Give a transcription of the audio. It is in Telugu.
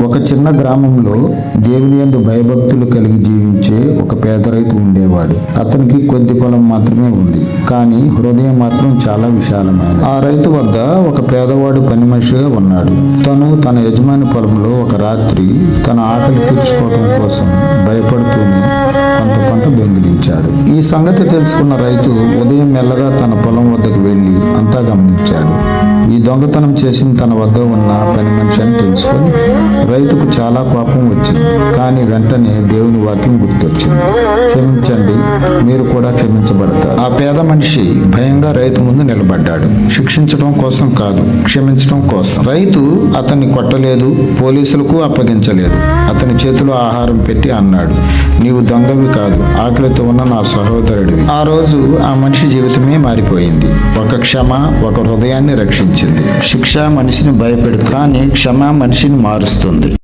ఒక చిన్న గ్రామంలో దేవుని యందు భయభక్తులు కలిగి జీవించే ఒక పేద రైతు ఉండేవాడు. అతనికి కొద్ది పొలం మాత్రమే ఉంది. కానీ హృదయం మాత్రం చాలా విశాలమైన ఆ రైతు వద్ద ఒక పేదవాడు పని మనిషిగా ఉన్నాడు. తను తన యజమాని పొలంలో ఒక రాత్రి తన ఆకలి తీర్చుకోవడం కోసం భయపడుతూనే కొంత పంట దొంగిలించాడు. ఈ సంగతి తెలుసుకున్న రైతు ఉదయం మెల్లగా తన పొలం వద్దకు వెళ్ళి అంతా గమనించాడు. ఈ దొంగతనం చేసిన తన వద్ద ఉన్న పని తెలుసుకొని రైతుకు చాలా కోపం వచ్చింది. కానీ వెంటనే దేవుని వాక్యం గుర్తొచ్చింది క్షమించండి మీరు కూడా క్షమించబడతారు. ఆ పేద మనిషి భయంగా రైతు ముందు నిలబడ్డాడు. శిక్షించడం కోసం కాదు క్షమించడం కోసం. రైతు అతన్ని కొట్టలేదు పోలీసులకు అప్పగించలేదు. అతని చేతిలో ఆహారం పెట్టి అన్నాడు నీవు దొంగవి కాదు ఆకలితో ఉన్న నా సహోదరుడివి. ఆ రోజు ఆ మనిషి జీవితమే మారిపోయింది. ఒక క్షమ ఒక హృదయాన్ని రక్షించింది. శిక్ష మనిషిని భయపెడు కానీ క్షమ మనిషిని మారుస్తుంది.